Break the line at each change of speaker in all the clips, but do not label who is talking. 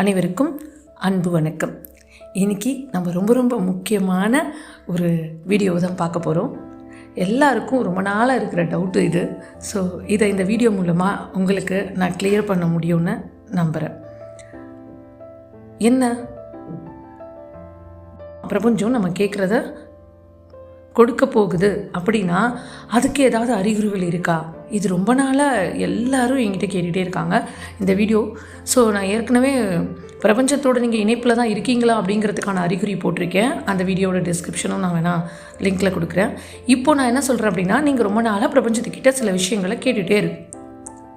அனைவருக்கும் அன்பு வணக்கம். இன்னைக்கு நம்ம ரொம்ப ரொம்ப முக்கியமான ஒரு வீடியோவை தான் பார்க்க போகிறோம் எல்லாருக்கும் ரொம்ப நாளாக இருக்கிற டவுட்டு இது. ஸோ இதை இந்த வீடியோ மூலமாக உங்களுக்கு நான் கிளியர் பண்ண முடியும்னு நம்புகிறேன் என்ன? பிரபஞ்சம் நம்ம கேட்குறத கொடுக்க போகுது அப்படின்னா அதுக்கு ஏதாவது அறிகுறிகள் இருக்கா? இது ரொம்ப நாளாக எல்லாரும் என்கிட்ட கேட்டுகிட்டே இருக்காங்க இந்த வீடியோ. ஸோ நான் ஏற்கனவே பிரபஞ்சத்தோட நீங்கள் இணைப்பில் தான் இருக்கீங்களா அப்படிங்கிறதுக்கான அறிகுறி போட்டிருக்கேன். அந்த வீடியோட டிஸ்கிரிப்ஷனும் நான் வேணால் லிங்க்கில் கொடுக்குறேன். இப்போ நான் என்ன சொல்கிறேன் அப்படின்னா நீங்கள் ரொம்ப நாளாக பிரபஞ்சத்துக்கிட்ட சில விஷயங்களை கேட்டுகிட்டே இருக்கு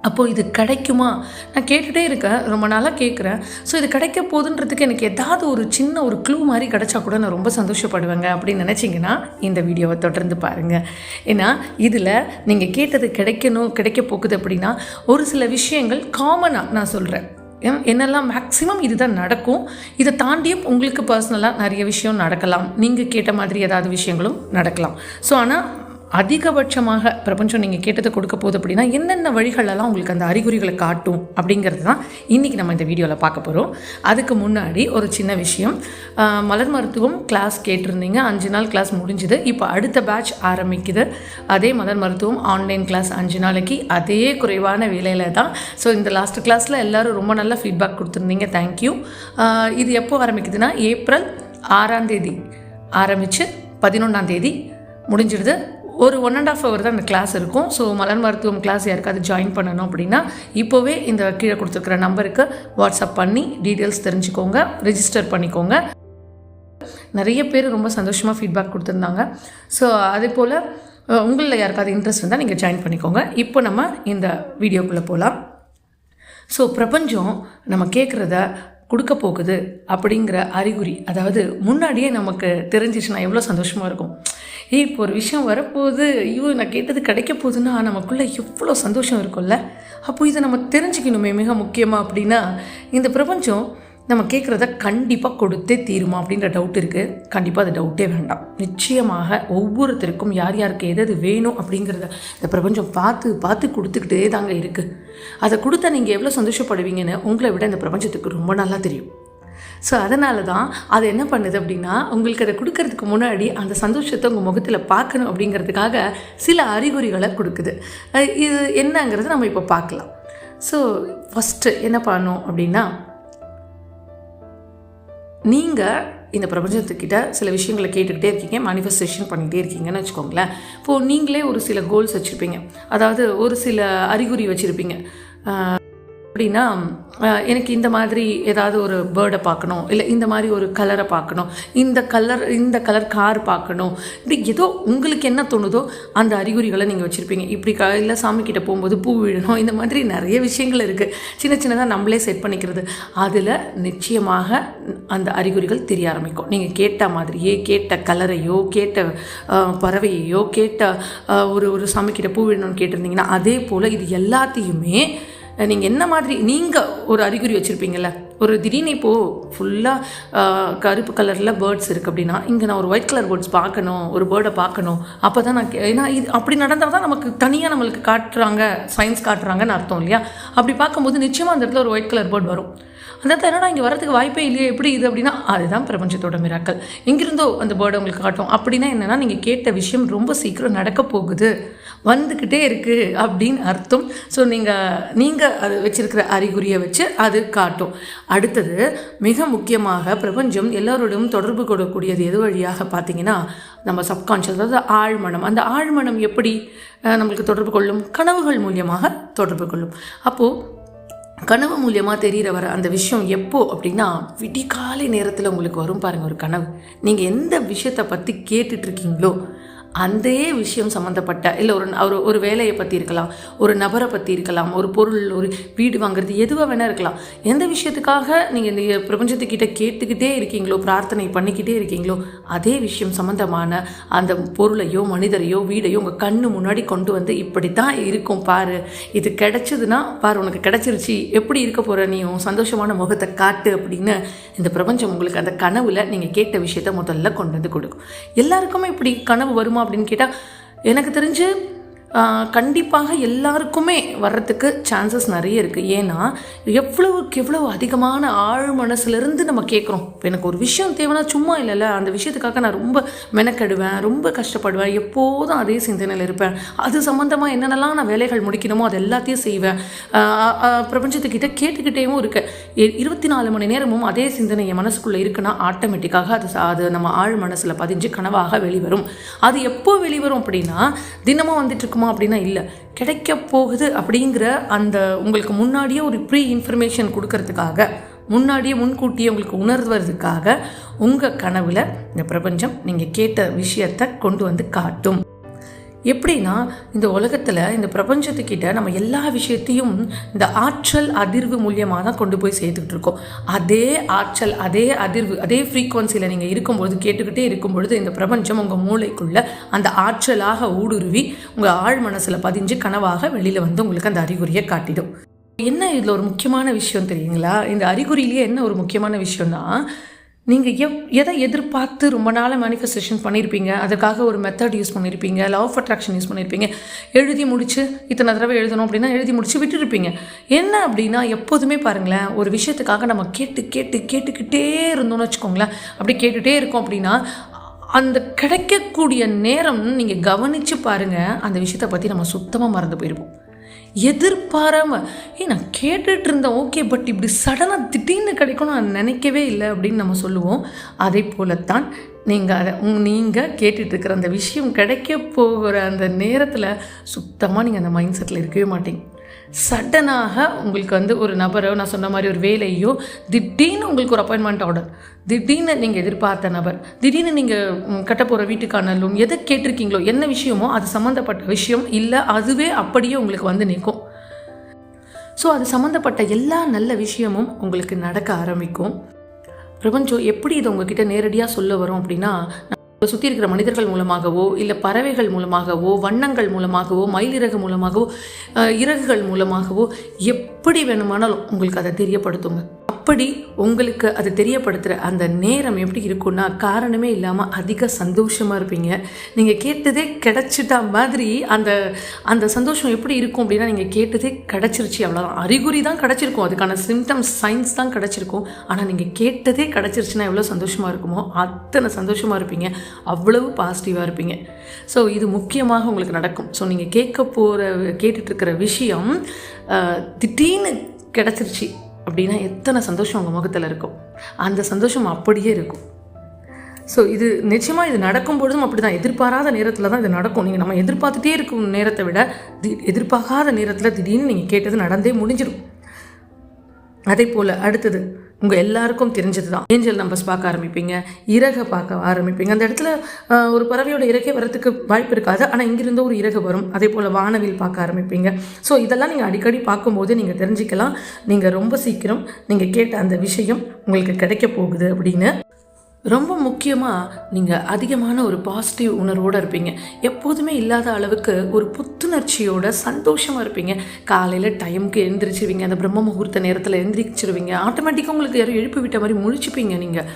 அப்போது இது கிடைக்குமா? நான் கேட்டுகிட்டே இருக்கேன் ரொம்ப நாளாக கேட்குறேன் ஸோ இது கிடைக்க போகுதுன்றதுக்கு எனக்கு ஏதாவது ஒரு சின்ன ஒரு க்ளூ மாதிரி கிடைச்சா கூட நான் ரொம்ப சந்தோஷப்படுவேங்க அப்படின்னு நினச்சிங்கன்னா இந்த வீடியோவை தொடர்ந்து பாருங்கள் ஏன்னா இதில் நீங்கள் கேட்டது கிடைக்கணும் கிடைக்க போகுது அப்படின்னா ஒரு சில விஷயங்கள் காமனாக நான் சொல்கிறேன் என்னெல்லாம் மேக்ஸிமம் இதுதான் நடக்கும் இதை தாண்டியும் உங்களுக்கு பர்சனலாக நிறைய விஷயம் நடக்கலாம். நீங்கள் கேட்ட மாதிரி ஏதாவது விஷயங்களும் நடக்கலாம். ஸோ ஆனால் அதிகபட்சமாக பிரபஞ்சம் நீங்கள் கேட்டதை கொடுக்க போகுது அப்படின்னா என்னென்ன வழிகளெல்லாம் உங்களுக்கு அந்த அறிகுறிகளை காட்டும் அப்படிங்கிறது தான் இன்றைக்கி நம்ம இந்த வீடியோவில் பார்க்க போகிறோம் அதுக்கு முன்னாடி ஒரு சின்ன விஷயம். மலர் மருத்துவம் கிளாஸ் கேட்டிருந்தீங்க. அஞ்சு நாள் கிளாஸ் முடிஞ்சுது. இப்போ அடுத்த பேட்ச் ஆரம்பிக்குது. அதே மலர் மருத்துவம் ஆன்லைன் கிளாஸ் அஞ்சு நாளைக்கு அதே குறைவான விலையில் தான். ஸோ இந்த லாஸ்ட் கிளாஸில் எல்லோரும் ரொம்ப நல்ல ஃபீட்பேக் கொடுத்துருந்தீங்க. தேங்க்யூ இது எப்போ ஆரம்பிக்குதுன்னா ஏப்ரல் ஆறாம் தேதி ஆரம்பித்து பதினொன்றாம் தேதி முடிஞ்சிடுது. ஒரு ஒன் அண்ட் ஆஃப் ஹவர் தான் அந்த கிளாஸ் இருக்கும். ஸோ மலர் மருத்துவம் கிளாஸ் யாருக்காவது ஜாயின் பண்ணணும் அப்படின்னா இப்போவே இந்த கீழே கொடுத்துருக்குற நம்பருக்கு வாட்ஸ்அப் பண்ணி டீட்டெயில்ஸ் தெரிஞ்சுக்கோங்க ரிஜிஸ்டர் பண்ணிக்கோங்க. நிறைய பேர் ரொம்ப சந்தோஷமாக ஃபீட்பேக் கொடுத்துருந்தாங்க. ஸோ அதே போல் உங்களில் யாருக்காவது இன்ட்ரெஸ்ட் இருந்தால் நீங்கள் ஜாயின் பண்ணிக்கோங்க. இப்போ நம்ம இந்த வீடியோக்குள்ளே போகலாம் ஸோ பிரபஞ்சம் நம்ம கேட்குறத கொடுக்க போகுது அப்படிங்கிற அறிகுறி அதாவது முன்னாடியே நமக்கு தெரிஞ்சிச்சுன்னா எவ்வளோ சந்தோஷமாக இருக்கும். ஏய் இப்போ ஒரு விஷயம் வரப்போகுது ஐயோ நான் கேட்டது கிடைக்க போகுதுன்னா நமக்குள்ளே எவ்வளோ சந்தோஷம் இருக்கும்ல? அப்போ இதை நம்ம தெரிஞ்சுக்கணுமே மிக முக்கியமாக அப்படின்னா இந்த பிரபஞ்சம் நம்ம கேட்குறத கண்டிப்பாக கொடுத்தே தீருமா அப்படின்ற டவுட் இருக்குது கண்டிப்பாக அது டவுட்டே வேண்டாம். நிச்சயமாக ஒவ்வொருத்தருக்கும் யார் யாருக்கு எது எது வேணும் அப்படிங்கிறத இந்த பிரபஞ்சம் பார்த்து பார்த்து கொடுத்துக்கிட்டே தாங்க இருக்குது அதை கொடுத்தா நீங்கள் எவ்வளோ சந்தோஷப்படுவீங்கன்னு உங்களை விட இந்த பிரபஞ்சத்துக்கு ரொம்ப நல்லா தெரியும். ஸோ அதனால தான் அது என்ன பண்ணுது அப்படின்னா உங்களுக்கு அதை கொடுக்கறதுக்கு முன்னாடி அந்த சந்தோஷத்தை உங்கள் முகத்தில் பார்க்கணும் அப்படிங்கிறதுக்காக சில அறிகுறிகளை கொடுக்குது. இது என்னங்கிறத நம்ம இப்போ பார்க்கலாம். ஸோ ஃபஸ்ட்டு என்ன பண்ணணும் அப்படின்னா நீங்கள் இந்த பிரபஞ்சத்துக்கிட்ட சில விஷயங்களை கேட்டுக்கிட்டே இருக்கீங்க மேனிஃபெஸ்டேஷன் பண்ணிகிட்டே இருக்கீங்கன்னு வச்சுக்கோங்களேன். இப்போது நீங்களே ஒரு சில கோல்ஸ் வச்சுருப்பீங்க. அதாவது ஒரு சில அறிகுறி வச்சுருப்பீங்க. அப்படின்னா எனக்கு இந்த மாதிரி ஏதாவது ஒரு பேர்டை பார்க்கணும் இல்லை இந்த மாதிரி ஒரு கலரை பார்க்கணும் இந்த கலர் இந்த கலர் கார் பார்க்கணும் இப்படி ஏதோ உங்களுக்கு என்ன தோணுதோ அந்த அறிகுறிகளை நீங்கள் வச்சுருப்பீங்க. இப்படி க இல்லை சாமிக்கிட்ட போகும்போது பூ விழணும் இந்த மாதிரி நிறைய விஷயங்கள் இருக்குது சின்ன சின்னதாக நம்மளே செட் பண்ணிக்கிறது. அதில் நிச்சயமாக அந்த அறிகுறிகள் தெரிய ஆரம்பிக்கும். நீங்கள் கேட்ட மாதிரியே கேட்ட கலரையோ கேட்ட பறவையையோ கேட்ட ஒரு ஒரு சாமிக்கிட்ட பூ விழணும்னு கேட்டிருந்தீங்கன்னா அதே போல் இது எல்லாத்தையுமே நீங்கள் என்ன மாதிரி நீங்கள் ஒரு அறிகுறி வச்சுருப்பீங்கள்ல ஒரு திடீர்னு இப்போது ஃபுல்லாக கருப்பு கலரில் பேர்ட்ஸ் இருக்குது அப்படின்னா இங்கே நான் ஒரு ஒயிட் கலர் பேர்ட்ஸ் பார்க்கணும் ஒரு பேர்டை பார்க்கணும். அப்போ தான் நான் கே- ஏன்னா இது அப்படி நடந்தால் தான் நமக்கு தனியாக நம்மளுக்கு காட்டுறாங்க சயின்ஸ் காட்டுறாங்கன்னு அர்த்தம் இல்லையா? அப்படி பார்க்கும்போது நிச்சயமாக அந்த இடத்துல ஒரு ஒயிட் கலர் பேர்ட் வரும். அந்த இடத்துல என்னடா இங்கே வரதுக்கு வாய்ப்பே இல்லையே எப்படி இது அப்படின்னா அதுதான் பிரபஞ்சத்தோட மிராக்கள் எங்கிருந்தோ அந்த பேர்டை உங்களுக்கு காட்டும். அப்படின்னா என்னென்னா நீங்கள் கேட்ட விஷயம் ரொம்ப சீக்கிரம் நடக்க போகுது. வந்துக்கிட்டே இருக்குது அப்படின்னு அர்த்தம். ஸோ நீங்கள் நீங்கள் அது வச்சுருக்கிற அறிகுறியை வச்சு அது காட்டும். அடுத்தது மிக முக்கியமாக பிரபஞ்சம் எல்லோருடையும் தொடர்பு கொள்ளக்கூடியது எது வழியாக பார்த்தீங்கன்னா நம்ம சப்கான்ஷியஸ் அதாவது ஆழ்மனம். அந்த ஆழ்மனம் எப்படி நம்மளுக்கு தொடர்பு கொள்ளும்? கனவுகள் மூலியமாக தொடர்பு கொள்ளும். அப்போது கனவு மூலியமாக தெரிகிற வர அந்த விஷயம் எப்போ அப்படின்னா விடிகாலை நேரத்தில் உங்களுக்கு வரும் பாருங்கள் ஒரு கனவு. நீங்கள் எந்த விஷயத்தை பற்றி கேட்டுட்ருக்கீங்களோ அந்த விஷயம் சம்மந்தப்பட்ட இல்லை ஒரு ஒரு ஒரு வேலையை பற்றி இருக்கலாம் ஒரு நபரை பற்றி இருக்கலாம் ஒரு பொருள் ஒரு வீடு வாங்குறது எதுவாக வேணால் இருக்கலாம். எந்த விஷயத்துக்காக நீங்கள் இந்த பிரபஞ்சத்துக்கிட்ட கேட்டுக்கிட்டே இருக்கீங்களோ பிரார்த்தனை பண்ணிக்கிட்டே இருக்கீங்களோ அதே விஷயம் சம்மந்தமான அந்த பொருளையோ மனிதரையோ வீடையோ உங்கள் கண்ணு முன்னாடி கொண்டு வந்து இப்படி தான் இருக்கும் பாரு. இது கிடைச்சதுன்னா பாரு உனக்கு கிடைச்சிருச்சு. எப்படி இருக்க போகிற நீ? சந்தோஷமான முகத்தை காட்டு அப்படின்னு இந்த பிரபஞ்சம் உங்களுக்கு அந்த கனவில் நீங்கள் கேட்ட விஷயத்த முதல்ல கொண்டு வந்து கொடுக்கும். எல்லாருக்குமே இப்படி கனவு வருமா அப்படின்னு கேட்டால் எனக்கு தெரிஞ்சு கண்டிப்பாக எல்லாருக்குமே வர்றதுக்கு சான்சஸ் நிறைய இருக்குது ஏன்னா எவ்வளவுக்கு எவ்வளவு அதிகமான ஆழ் மனசுலேருந்து நம்ம கேட்குறோம் இப்போ எனக்கு ஒரு விஷயம் தேவைன்னா சும்மா இல்லைல்ல. அந்த விஷயத்துக்காக நான் ரொம்ப மெனக்கெடுவேன் ரொம்ப கஷ்டப்படுவேன். எப்போதும் அதே சிந்தனையில் இருப்பேன். அது சம்மந்தமாக என்னென்னலாம் நான் வேலைகள் முடிக்கணுமோ அது எல்லாத்தையும் செய்வேன். பிரபஞ்சத்துக்கிட்ட கேட்டுக்கிட்டேவும் இருக்க. இருபத்தி நாலு மணி நேரமும் அதே சிந்தனை என் மனசுக்குள்ளே இருக்குன்னா ஆட்டோமேட்டிக்காக அது அது நம்ம ஆழ் மனசில் பதிஞ்சு கனவாக வெளிவரும். அது எப்போ வெளிவரும் அப்படின்னா தினமும் வந்துட்டு இருக்குமா? அப்படின்னா இல்லை. கிடைக்க போகுது அப்படிங்கிற அந்த உங்களுக்கு முன்னாடியே ஒரு ப்ரீ இன்ஃபர்மேஷன் கொடுக்கறதுக்காக முன்னாடியே முன்கூட்டியே உங்களுக்கு உணர்வதுக்காக உங்கள் கனவில் இந்த பிரபஞ்சம் நீங்கள் கேட்ட விஷயத்தை கொண்டு வந்து காட்டும். எப்படின்னா இந்த உலகத்தில் இந்த பிரபஞ்சத்துக்கிட்ட நம்ம எல்லா விஷயத்தையும் இந்த ஆற்றல் அதிர்வு மூலியமாக தான் கொண்டு போய் சேர்த்துக்கிட்டு இருக்கோம். அதே ஆற்றல் அதே அதிர்வு அதே ஃப்ரீக்குவன்சியில் நீங்கள் இருக்கும்பொழுது கேட்டுக்கிட்டே இருக்கும்பொழுது இந்த பிரபஞ்சம் உங்கள் மூளைக்குள்ள அந்த ஆற்றலாக ஊடுருவி உங்கள் ஆழ் மனசில் பதிஞ்சு கனவாக வெளியில் வந்து உங்களுக்கு அந்த அறிகுறியை காட்டிடும். என்ன இதில் ஒரு முக்கியமான விஷயம் தெரியுங்களா? இந்த அறிகுறியிலேயே என்ன ஒரு முக்கியமான விஷயம்னா நீங்கள் எவ் எதை எதிர்பார்த்து ரொம்ப நாளாக மேனிஃபெஸ்டேஷன் பண்ணியிருப்பீங்க அதுக்காக ஒரு மெத்தட் யூஸ் பண்ணியிருப்பீங்க லவ் ஆஃப் அட்ராக்ஷன் யூஸ் பண்ணியிருப்பீங்க எழுதி முடிச்சு இத்தனை தடவை எழுதணும் அப்படின்னா எழுதி முடிச்சு விட்டுருப்பீங்க. என்ன அப்படின்னா எப்போதுமே பாருங்களேன் ஒரு விஷயத்துக்காக நம்ம கேட்டு கேட்டு கேட்டுக்கிட்டே இருந்தோம்னு வச்சுக்கோங்களேன். அப்படி கேட்டுகிட்டே இருக்கோம் அப்படின்னா அந்த கிடைக்கக்கூடிய நேரம் நீங்கள் கவனித்து பாருங்கள் அந்த விஷயத்தை பற்றி நம்ம சுத்தமாக மறந்து போயிருப்போம். எதிர்பாராம ஏய் நான் கேட்டுட்டு இருந்தேன் ஓகே பட் இப்படி சடனாக திடீர்னு கிடைக்கணும் நான் நினைக்கவே இல்லை அப்படின்னு நம்ம சொல்லுவோம். அதே போலத்தான் நீங்கள் அதை நீங்கள் கேட்டுட்ருக்கிற அந்த விஷயம் கிடைக்க போகிற அந்த நேரத்தில் சுத்தமாக நீங்கள் அந்த மைண்ட் செட்டில் இருக்கவே மாட்டீங்க. சடனாக உங்களுக்கு வந்து ஒரு நபரோ நான் சொன்ன மாதிரி ஒரு வேலையோ திடீர்னு உங்களுக்கு ஒரு அப்பாயின்மெண்ட் ஆர்டர் திடீர்னு நீங்கள் எதிர்பார்த்த நபர் திடீர்னு நீங்கள் கட்ட போகிற வீட்டுக்கான லோன் எதை கேட்டிருக்கீங்களோ என்ன விஷயமோ அது சம்மந்தப்பட்ட விஷயம் இல்லை அதுவே அப்படியே உங்களுக்கு வந்து நிற்கும். ஸோ அது சம்மந்தப்பட்ட எல்லா நல்ல விஷயமும் உங்களுக்கு நடக்க ஆரம்பிக்கும். பிரபஞ்சம் எப்படி இதை உங்ககிட்ட நேரடியாக சொல்ல வரும் அப்படின்னா சுற்றி இருக்கிற மனிதர்கள் மூலமாகவோ இல்லை பறவைகள் மூலமாகவோ வண்ணங்கள் மூலமாகவோ மயிலிறகு மூலமாகவோ இறகுகள் மூலமாகவோ எப் எப்படி வேணுமானாலும் உங்களுக்கு அதை தெரியப்படுத்துங்க. அப்படி உங்களுக்கு அது தெரியப்படுத்துகிற அந்த நேரம் எப்படி இருக்கும்னா காரணமே இல்லாமல் அதிக சந்தோஷமாக இருப்பீங்க. நீங்கள் கேட்டதே கிடைச்சிட்டா மாதிரி அந்த அந்த சந்தோஷம் எப்படி இருக்கும் அப்படின்னா நீங்கள் கேட்டதே கிடச்சிருச்சு. அவ்வளோதான் அறிகுறி தான் கிடச்சிருக்கும். அதுக்கான சிம்டம்ஸ் சயின்ஸ் தான் கிடச்சிருக்கும். ஆனால் நீங்கள் கேட்டதே கிடச்சிருச்சுன்னா எவ்வளோ சந்தோஷமாக இருக்குமோ அத்தனை சந்தோஷமாக இருப்பீங்க. அவ்வளவு பாசிட்டிவாக இருப்பீங்க. ஸோ இது முக்கியமாக உங்களுக்கு நடக்கும். ஸோ நீங்கள் கேட்க போகிற கேட்டுட்ருக்கிற விஷயம் திடீர்னு கிடச்சிருச்சு அப்படின்னா எத்தனை சந்தோஷம் உங்கள் முகத்தில் இருக்கும்? அந்த சந்தோஷம் அப்படியே இருக்கும். ஸோ இது நிச்சயமாக இது நடக்கும் பொழுதும் அப்படி தான் எதிர்பாராத நேரத்தில் தான் இது நடக்கும். நீங்கள் நம்ம எதிர்பார்த்துட்டே இருக்கும் நேரத்தை விட தி எதிர்பார்க்காத நேரத்தில் திடீர்னு நீங்கள் கேட்டது நடந்தே முடிஞ்சிடும் அதே போல் அடுத்தது உங்கள் எல்லாருக்கும் தெரிஞ்சது தான் ஏஞ்சல் நம்பர்ஸ் பார்க்க ஆரம்பிப்பீங்க இறகை பார்க்க ஆரம்பிப்பீங்க. அந்த இடத்துல ஒரு பறவையோட இறகை வரத்துக்கு வாய்ப்பு இருக்காது. ஆனால் இங்கிருந்தோ ஒரு இறகு வரும். அதே போல் வானவில் பார்க்க ஆரம்பிப்பீங்க. ஸோ இதெல்லாம் நீங்கள் அடிக்கடி பார்க்கும்போது நீங்கள் தெரிஞ்சுக்கலாம். நீங்கள் ரொம்ப சீக்கிரம் நீங்கள் கேட்ட அந்த விஷயம் உங்களுக்கு கிடைக்க போகுது அப்படின்னு. ரொம்ப முக்கியமாக நீங்கள் அதிகமான ஒரு பாசிட்டிவ் உணர்வோடு இருப்பீங்க. எப்போதுமே இல்லாத அளவுக்கு ஒரு புத்துணர்ச்சியோட சந்தோஷமாக இருப்பீங்க. காலையில் டைமுக்கு எழுந்திரிச்சிருவீங்க அந்த பிரம்ம முகூர்த்த நேரத்தில் எழுந்திரிச்சிருவீங்க ஆட்டோமேட்டிக்காக உங்களுக்கு யாரும் எழுப்பி விட்ட மாதிரி முழிச்சுப்பீங்க நீங்கள்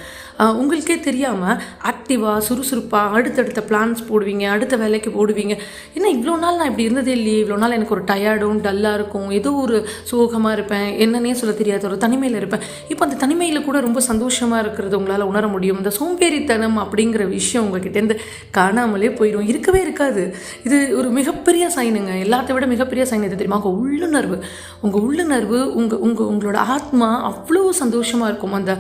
உங்களுக்கே தெரியாமல் ஆக்டிவாக சுறுசுறுப்பாக அடுத்தடுத்த பிளான்ஸ் போடுவீங்க அடுத்த வேலைக்கு போடுவீங்க. என்ன இவ்வளோ நாள் நான் இப்படி இருந்ததே இல்லையே. இவ்வளோ நாள் எனக்கு ஒரு டயர்டும் டல்லாக இருக்கும். ஏதோ ஒரு சோகமாக இருப்பேன். என்னன்னே சொல்ல தெரியாத ஒரு தனிமையில் இருப்பேன். இப்போ அந்த தனிமையில் கூட ரொம்ப சந்தோஷமாக இருக்கிறது உங்களால் உணர முடியும். இந்த சோம்பேறித்தனம் அப்படிங்கிற விஷயம் உங்ககிட்டேருந்து காணாமலே போயிடும் இருக்கவே இருக்காது. இது ஒரு மிகப்பெரிய சைனுங்க. எல்லாத்தை விட மிகப்பெரிய சைன் எது தெரியுமா? உங்கள் உள்ளுணர்வு. உங்கள் உள்ளுணர்வு உங்கள் உங்கள் உங்களோட ஆத்மா அவ்வளோ சந்தோஷமாக இருக்கும். அந்த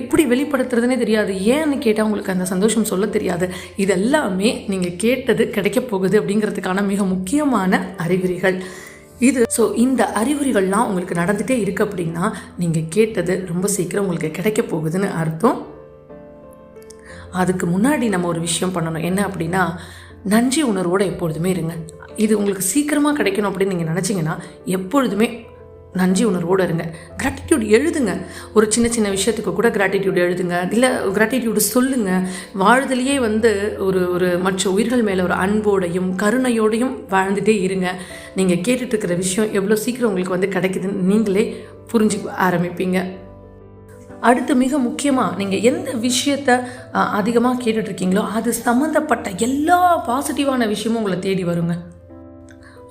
எப்படி வெளிப்படுத்துறதுனே தெரியாது. ஏன்னு கேட்டால் உங்களுக்கு அந்த சந்தோஷம் சொல்ல தெரியாது. இதெல்லாமே நீங்கள் கேட்டது கிடைக்க போகுது அப்படிங்கிறதுக்கான மிக முக்கியமான அறிகுறிகள். இது ஸோ இந்த அறிகுறிகள்லாம் உங்களுக்கு நடந்துகிட்டே இருக்கு அப்படின்னா நீங்கள் கேட்டது ரொம்ப சீக்கிரம் உங்களுக்கு கிடைக்க போகுதுன்னு அர்த்தம். அதுக்கு முன்னாடி நம்ம ஒரு விஷயம் பண்ணணும். என்ன அப்படின்னா நன்றி உணர்வோடு எப்பொழுதுமே இருங்க. இது உங்களுக்கு சீக்கிரமாக கிடைக்கணும் அப்படின்னு நீங்கள் நினச்சிங்கன்னா எப்பொழுதுமே நன்றி உணர்வோடு இருங்க. கிராட்டிடியூட் எழுதுங்க. ஒரு சின்ன சின்ன விஷயத்துக்கு கூட கிராட்டிடியூட் எழுதுங்க. இல்லை கிராட்டிடியூடு சொல்லுங்கள் வாழ்தலையே வந்து ஒரு ஒரு மற்ற உயிர்கள் மேலே ஒரு அன்போடையும் கருணையோடையும் வாழ்ந்துட்டே இருங்க. நீங்கள் கேட்டுட்டு இருக்கிற விஷயம் எவ்வளோ சீக்கிரம் உங்களுக்கு வந்து கிடைக்குதுன்னு நீங்களே புரிஞ்சு ஆரம்பிப்பீங்க. அடுத்து மிக முக்கியமாக நீங்கள் எந்த விஷயத்த அதிகமாக கேட்டுட்ருக்கீங்களோ அது சம்மந்தப்பட்ட எல்லா பாசிட்டிவான விஷயமும் உங்களை தேடி வருங்க.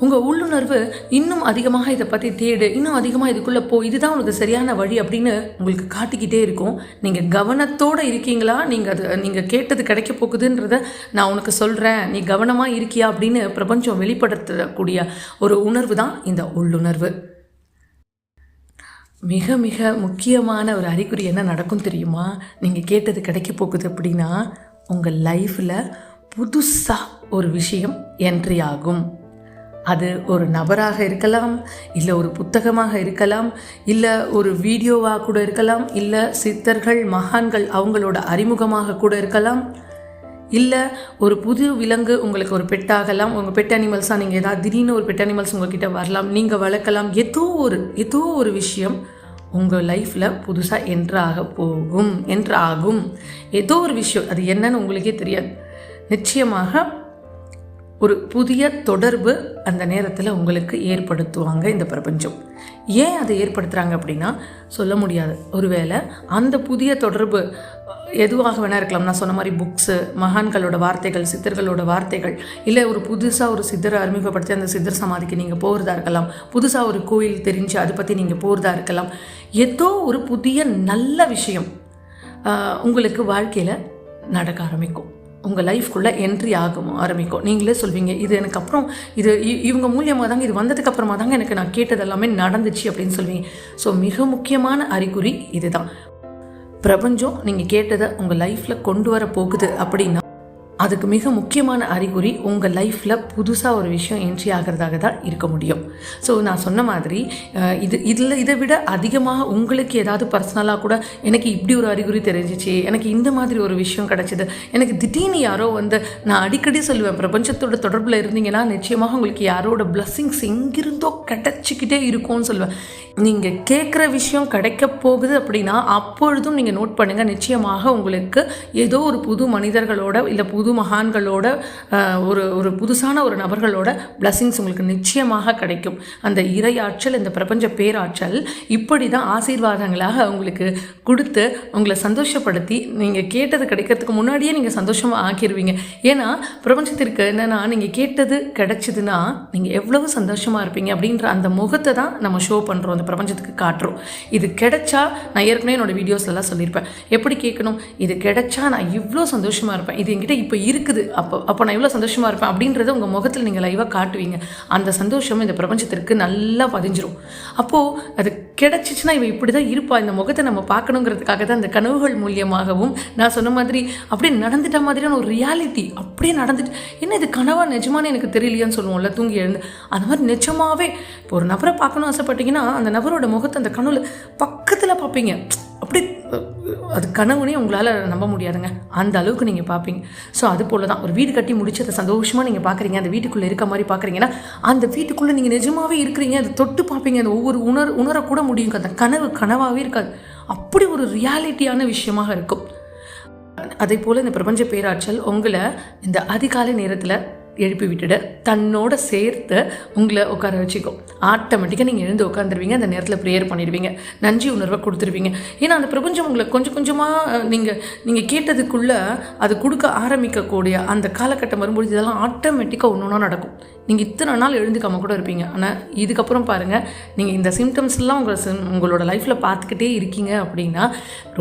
உங்கள் உள்ளுணர்வு இன்னும் அதிகமாக இதை பற்றி தேடு இன்னும் அதிகமாக இதுக்குள்ளே போ இதுதான் உனக்கு சரியான வழி அப்படின்னு உங்களுக்கு காட்டிக்கிட்டே இருக்கும். நீங்கள் கவனத்தோடு இருக்கீங்களா? நீங்கள் அது நீங்கள் கேட்டது கிடைக்க போகுதுன்றத நான் உனக்கு சொல்கிறேன் நீ கவனமாக இருக்கியா அப்படின்னு பிரபஞ்சம் வெளிப்படுத்தக்கூடிய ஒரு உணர்வு தான் இந்த உள்ளுணர்வு. மிக மிக முக்கியமான ஒரு அறிகுறி என்ன நடக்கும் தெரியுமா? நீங்கள் கேட்டது கிடைக்க போகுது அப்படின்னா உங்கள் லைஃப்பில் புதுசாக ஒரு விஷயம் என்ட்ரி ஆகும். அது ஒரு நபராக இருக்கலாம் இல்லை ஒரு புத்தகமாக இருக்கலாம் இல்லை ஒரு வீடியோவாக கூட இருக்கலாம் இல்லை சித்தர்கள் மகான்கள் அவங்களோட அறிமுகமாக கூட இருக்கலாம் இல்லை ஒரு புது விலங்கு உங்களுக்கு ஒரு பெட்டாகலாம் உங்கள் பெட் அனிமல்ஸாக நீங்கள் ஏதாவது திடீர்னு ஒரு பெட் அனிமல்ஸ் உங்கள்கிட்ட வரலாம் நீங்கள் வளர்க்கலாம் ஏதோ ஒரு ஏதோ ஒரு விஷயம் உங்கள் லைஃப்பில் புதுசாக என்ட்ராக போகும் என்ட்ராகும் ஏதோ ஒரு விஷயம் அது என்னன்னு உங்களுக்கே தெரியாது. நிச்சயமாக ஒரு புதிய தொடர்பு அந்த நேரத்தில் உங்களுக்கு ஏற்படுத்துவாங்க இந்த பிரபஞ்சம். ஏன் அதை ஏற்படுத்துகிறாங்க அப்படின்னா சொல்ல முடியாது. ஒருவேளை அந்த புதிய தொடர்பு எதுவாக வேணா இருக்கலாம். நான் சொன்ன மாதிரி புக்ஸு மகான்களோட வார்த்தைகள் சித்தர்களோட வார்த்தைகள் இல்லை ஒரு புதுசாக ஒரு சித்தரை அறிமுகப்படுத்தி அந்த சித்தர் சமாதிக்கு நீங்கள் போகிறதா இருக்கலாம். புதுசாக ஒரு கோயில் தெரிஞ்சு அதை பற்றி நீங்கள் போகிறதா இருக்கலாம். ஏதோ ஒரு புதிய நல்ல விஷயம் உங்களுக்கு வாழ்க்கையில் நடக்க ஆரம்பிக்கும். உங்கள் லைஃப்குள்ளே என்ட்ரி ஆகும்? ஆரம்பிக்கும். நீங்களே சொல்வீங்க இது எனக்கு அப்புறம் இது இவங்க மூலியமாக தாங்க இது வந்ததுக்கு அப்புறமா தாங்க எனக்கு நான் கேட்டது எல்லாமே நடந்துச்சு அப்படின்னு சொல்வீங்க. ஸோ மிக முக்கியமான அறிகுறி இதுதான். பிரபஞ்சம் நீங்கள் கேட்டதை உங்கள் லைஃப்பில் கொண்டு வர போகுது அப்படின்னா அதுக்கு மிக முக்கியமான அறிகுறி உங்கள் லைஃப்பில் புதுசாக ஒரு விஷயம் என்ட்ரி ஆகிறதாக தான் இருக்க முடியும். ஸோ நான் சொன்ன மாதிரி இது இதில் இதை விட அதிகமாக உங்களுக்கு ஏதாவது பர்சனலாக கூட எனக்கு இப்படி ஒரு அறிகுறி தெரிஞ்சிச்சு எனக்கு இந்த மாதிரி ஒரு விஷயம் கிடச்சிது எனக்கு திடீர்னு யாரோ வந்து நான் அடிக்கடி சொல்லுவேன் பிரபஞ்சத்தோட தொடர்பில் இருந்தீங்கன்னா நிச்சயமாக உங்களுக்கு யாரோட பிளஸ்ஸிங்ஸ் எங்கிருந்தோ கிடச்சிக்கிட்டே இருக்கும்னு சொல்லுவேன். நீங்கள் கேட்குற விஷயம் கிடைக்க போகுது அப்படின்னா அப்பொழுதும் நீங்கள் நோட் பண்ணுங்கள் நிச்சயமாக உங்களுக்கு ஏதோ ஒரு புது மனிதர்களோட இல்லை புது புது மகான்களோட ஒரு ஒரு புதுசான ஒரு நபர்களோட பிளஸ்ஸிங்ஸ் உங்களுக்கு நிச்சயமாக கிடைக்கும். அந்த இறையாற்றல் இந்த பிரபஞ்ச பேராற்றல் இப்படி தான் ஆசீர்வாதங்களாக உங்களுக்கு கொடுத்து உங்களை சந்தோஷப்படுத்தி நீங்கள் கேட்டது கிடைக்கிறதுக்கு முன்னாடியே நீங்கள் சந்தோஷமாக ஆக்கிடுவீங்க ஏன்னா பிரபஞ்சத்திற்கு என்னென்னா நீங்கள் கேட்டது கிடைச்சிதுன்னா நீங்கள் எவ்வளவு சந்தோஷமாக இருப்பீங்க அப்படின்ற அந்த முகத்தை தான் நம்ம ஷோ பண்ணுறோம் அந்த பிரபஞ்சத்துக்கு காட்டுறோம். இது கிடைச்சா நான் ஏற்கனவே என்னோடய வீடியோஸ்லாம் சொல்லியிருப்பேன். எப்படி கேட்கணும்? இது கிடைச்சா நான் இவ்வளோ சந்தோஷமாக இருப்பேன். இது என்கிட்ட இப்போ இப்போ இருக்குது. அப்போ அப்போ நான் எவ்வளோ சந்தோஷமாக இருப்பேன் அப்படின்றத உங்கள் முகத்தில் நீங்கள் லைவாக காட்டுவீங்க. அந்த சந்தோஷம் இந்த பிரபஞ்சத்திற்கு நல்லா பதிஞ்சிரும். அப்போது அது கிடச்சிச்சின்னா இவன் இப்படி தான் இருப்பா. இந்த முகத்தை நம்ம பார்க்கணுங்கிறதுக்காக தான் இந்த கனவுகள் மூலியமாகவும் நான் சொன்ன மாதிரி அப்படியே நடந்துட்ட மாதிரியான ஒரு ரியாலிட்டி அப்படியே நடந்துட்டு என்ன இது கனவா நிஜமானு எனக்கு தெரியலையான்னு சொல்லுவோம்ல தூங்கி எழுந்து. அந்த மாதிரி நிஜமாகவே இப்போ ஒரு நபரை பார்க்கணும் ஆசைப்பட்டீங்கன்னா அந்த நபரோட முகத்தை அந்த கனவுல பக்கத்தில் பார்ப்பீங்க. அப்படி அது கனவுனே உங்களால் நம்ப முடியாதுங்க. அந்த அளவுக்கு நீங்கள் பார்ப்பீங்க ஸோ அது போல் தான் ஒரு வீடு கட்டி முடிச்சு அதை சந்தோஷமாக நீங்கள் பார்க்குறீங்க அந்த வீட்டுக்குள்ளே இருக்க மாதிரி பார்க்குறீங்கன்னா அந்த வீட்டுக்குள்ளே நீங்கள் நிஜமாகவே இருக்கிறீங்க. அதை தொட்டு பார்ப்பீங்க அந்த ஒவ்வொரு உணர் உணரக்கூட முடியும். அந்த கனவு கனவாகவே இருக்காது. அப்படி ஒரு ரியாலிட்டியான விஷயமாக இருக்கும். அதே போல் இந்த பிரபஞ்ச பேராற்றல் உங்களை இந்த அதிகாலை நேரத்தில் எழுப்பி விட்டுட்டு தன்னோட சேர்த்து உங்களை உட்கார வச்சுக்கும் ஆட்டோமேட்டிக்காக நீங்கள் எழுந்து உட்காந்துருவீங்க அந்த நேரத்தில் ப்ரேயர் பண்ணிடுவீங்க. நன்றி உணர்வை கொடுத்துருவீங்க. ஏன்னா அந்த பிரபஞ்சம் உங்களை கொஞ்சம் கொஞ்சமாக நீங்கள் நீங்கள் கேட்டதுக்குள்ளே அது கொடுக்க ஆரம்பிக்கக்கூடிய அந்த காலகட்டம் வரும்போது இதெல்லாம் ஆட்டோமேட்டிக்காக ஒன்று ஒன்றா நடக்கும். நீங்கள் இத்தனை நாள் எழுந்துக்காம கூட இருப்பீங்க. ஆனால் இதுக்கப்புறம் பாருங்கள் நீங்கள் இந்த சிம்டம்ஸ்லாம் உங்கள் உங்களோட லைஃப்பில் பார்த்துக்கிட்டே இருக்கீங்க அப்படின்னா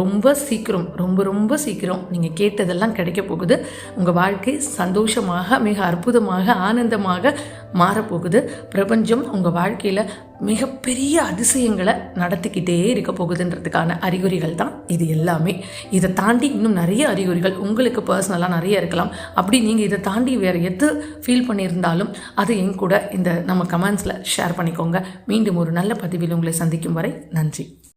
ரொம்ப சீக்கிரம் ரொம்ப ரொம்ப சீக்கிரம் நீங்கள் கேட்டதெல்லாம் கிடைக்க போகுது. உங்கள் வாழ்க்கை சந்தோஷமாக மிக அற்புதமாக ஆனந்தமாக மாறப்போகுது. பிரபஞ்சம் உங்கள் வாழ்க்கையில் மிகப்பெரிய அதிசயங்களை நடத்திக்கிட்டே இருக்க போகுதுன்றதுக்கான அறிகுறிகள் தான் இது எல்லாமே. இதை தாண்டி இன்னும் நிறைய அறிகுறிகள் உங்களுக்கு பர்சனலாக நிறைய இருக்கலாம். அப்படி நீங்கள் இதை தாண்டி வேறு எது ஃபீல் பண்ணியிருந்தாலும் அது என் கூட இந்த நம்ம கமெண்ட்ஸில் ஷேர் பண்ணிக்கோங்க. மீண்டும் ஒரு நல்ல பதிவில் உங்களை சந்திக்கும் வரை நன்றி.